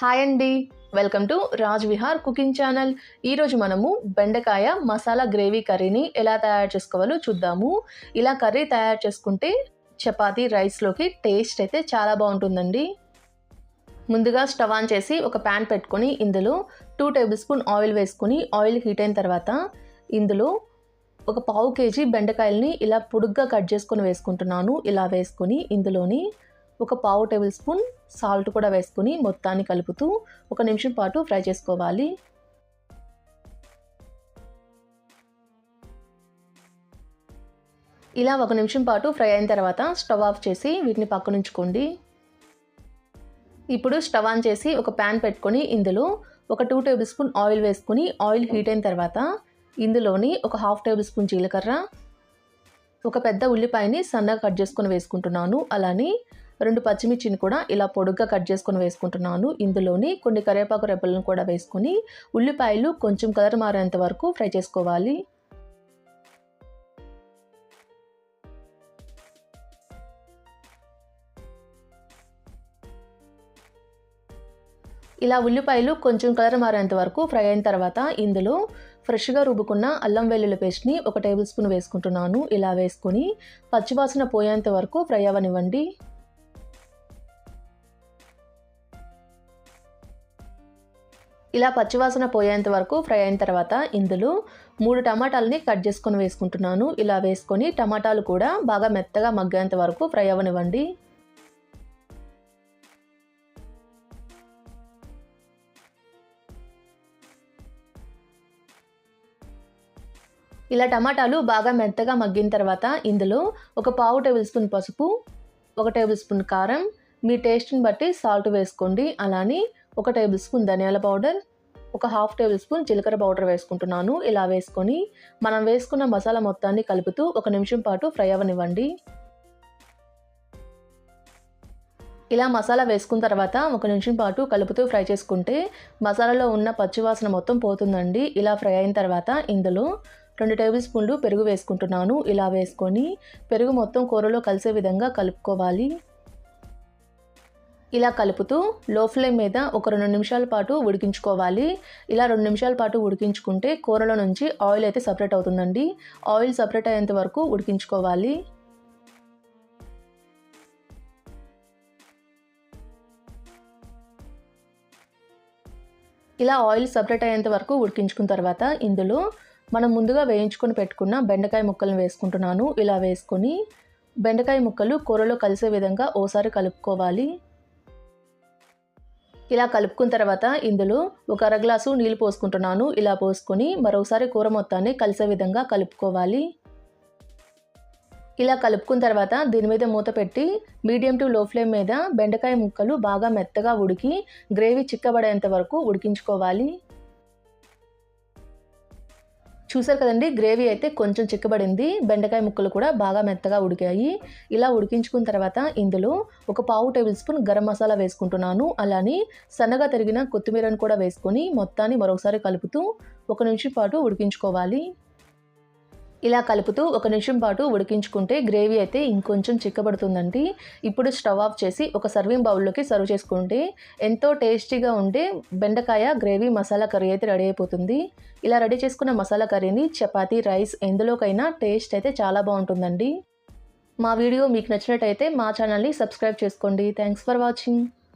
Hi అండి. Welcome to Raj Vihar cooking channel. ఈరోజు మనము బెండకాయ మసాలా గ్రేవీ కర్రీని ఎలా తయారు చేసుకోవాలో చూద్దాము. ఇలా కర్రీ తయారు చేసుకుంటే చపాతీ రైస్లోకి టేస్ట్ అయితే చాలా బాగుంటుందండి. ముందుగా స్టవ్ ఆన్ చేసి ఒక ప్యాన్ పెట్టుకొని ఇందులో టూ టేబుల్ స్పూన్ ఆయిల్ వేసుకొని ఆయిల్ హీట్ అయిన తర్వాత ఇందులో ఒక పావు కేజీ బెండకాయలని ఇలా పొడుగ్గా కట్ చేసుకొని వేసుకుంటున్నాను. ఇలా వేసుకొని ఇందులోని ఒక పావు టేబుల్ స్పూన్ సాల్ట్ కూడా వేసుకుని మొత్తాన్ని కలుపుతూ ఒక నిమిషం పాటు ఫ్రై చేసుకోవాలి. ఇలా ఒక నిమిషం పాటు ఫ్రై అయిన తర్వాత స్టవ్ ఆఫ్ చేసి వీటిని పక్కనుంచుకోండి ఇప్పుడు స్టవ్ ఆన్ చేసి ఒక ప్యాన్ పెట్టుకొని ఇందులో ఒక టూ టేబుల్ స్పూన్ ఆయిల్ వేసుకుని ఆయిల్ హీట్ అయిన తర్వాత ఇందులోని ఒక హాఫ్ టేబుల్ స్పూన్ జీలకర్ర ఒక పెద్ద ఉల్లిపాయని సన్నగా కట్ చేసుకొని వేసుకుంటున్నాను. అలానే రెండు పచ్చిమిర్చిని కూడా ఇలా పొడుగ్గా కట్ చేసుకొని వేసుకుంటున్నాను. ఇందులోని కొన్ని కరివేపాకు రెబ్బలను కూడా వేసుకొని ఉల్లిపాయలు కొంచెం కలర్ మారేంత వరకు ఫ్రై చేసుకోవాలి. ఇలా ఉల్లిపాయలు కొంచెం కలర్ మారేంత వరకు ఫ్రై అయిన తర్వాత ఇందులో ఫ్రెష్గా రుబ్బుకున్న అల్లం వెల్లుల్లి పేస్ట్ని ఒక టేబుల్ స్పూన్ వేసుకుంటున్నాను. ఇలా వేసుకొని పచ్చివాసన పోయేంత వరకు ఫ్రై అవ్వనివ్వండి. ఇలా పచ్చివాసన పోయేంత వరకు ఫ్రై అయిన తర్వాత ఇందులో మూడు టమాటాలని కట్ చేసుకొని వేసుకుంటున్నాను. ఇలా వేసుకొని టమాటాలు కూడా బాగా మెత్తగా మగ్గేంత వరకు ఫ్రై అవ్వనివ్వండి. ఇలా టమాటాలు బాగా మెత్తగా మగ్గిన తర్వాత ఇందులో ఒక పావు టేబుల్ స్పూన్ పసుపు ఒక టేబుల్ స్పూన్ కారం మీ టేస్ట్ని బట్టి సాల్ట్ వేసుకోండి. అలానే ఒక టేబుల్ స్పూన్ ధనియాల పౌడర్ ఒక హాఫ్ టేబుల్ స్పూన్ జీలకర్ర పౌడర్ వేసుకుంటున్నాను. ఇలా వేసుకొని మనం వేసుకున్న మసాలా మొత్తాన్ని కలుపుతూ ఒక నిమిషం పాటు ఫ్రై అవ్వనివ్వండి ఇలా మసాలా వేసుకున్న తర్వాత ఒక నిమిషం పాటు కలుపుతూ ఫ్రై చేసుకుంటే మసాలాలో ఉన్న పచ్చివాసన మొత్తం పోతుందండి. ఇలా ఫ్రై అయిన తర్వాత ఇందులో రెండు టేబుల్ స్పూన్లు పెరుగు వేసుకుంటున్నాను. ఇలా వేసుకొని పెరుగు మొత్తం కూరలో కలిసే విధంగా కలుపుకోవాలి. ఇలా కలుపుతూ లో ఫ్లేమ్ మీద ఒక రెండు నిమిషాల పాటు ఉడికించుకోవాలి. ఇలా రెండు నిమిషాల పాటు ఉడికించుకుంటే కూరలో నుంచి ఆయిల్ అయితే సపరేట్ అవుతుందండి. ఆయిల్ సపరేట్ అయ్యేంత వరకు ఉడికించుకోవాలి. ఇలా ఆయిల్ సపరేట్ అయ్యేంత వరకు ఉడికించుకున్న తర్వాత ఇందులో మనం ముందుగా వేయించుకొని పెట్టుకున్న బెండకాయ ముక్కలను వేసుకుంటున్నాను. ఇలా వేసుకొని బెండకాయ ముక్కలు కూరలో కలిసే విధంగా ఓసారి కలుపుకోవాలి. ఇలా కలుపుకున్న తర్వాత ఇందులో ఒక అర గ్లాసు నీళ్ళు పోసుకుంటున్నాను. ఇలా పోసుకొని మరోసారి కూర మొత్తాన్ని కలిసే విధంగా కలుపుకోవాలి. ఇలా కలుపుకున్న తర్వాత దీని మీద మూత పెట్టి మీడియం టు లో ఫ్లేమ్ మీద బెండకాయ ముక్కలు బాగా మెత్తగా ఉడికి గ్రేవీ చిక్కబడేంత వరకు ఉడికించుకోవాలి. చూసారు కదండి గ్రేవీ అయితే కొంచెం చిక్కబడింది. బెండకాయ ముక్కలు కూడా బాగా మెత్తగా ఉడికాయి. ఇలా ఉడికించుకున్న తర్వాత ఇందులో ఒక పావు టేబుల్ స్పూన్ గరం మసాలా వేసుకుంటున్నాను. అలానే సన్నగా తరిగిన కొత్తిమీరను కూడా వేసుకొని మొత్తాన్ని మరొకసారి కలుపుతూ ఒక నిమిషం పాటు ఉడికించుకోవాలి. ఇలా కలుపుతూ ఒక నిమిషం పాటు ఉడికించుకుంటే గ్రేవీ అయితే ఇంకొంచెం చిక్కబడుతుందండి. ఇప్పుడు స్టవ్ ఆఫ్ చేసి ఒక సర్వింగ్ బౌల్లోకి సర్వ్ చేసుకుంటే ఎంతో టేస్టీగా ఉండే బెండకాయ గ్రేవీ మసాలా కర్రీ అయితే రెడీ అయిపోతుంది. ఇలా రెడీ చేసుకున్న మసాలా కర్రీని చపాతీ రైస్ ఎందులోకైనా టేస్ట్ అయితే చాలా బాగుంటుందండి. మా వీడియో మీకు నచ్చినట్టయితే మా ఛానల్ని సబ్స్క్రైబ్ చేసుకోండి. Thanks for watching.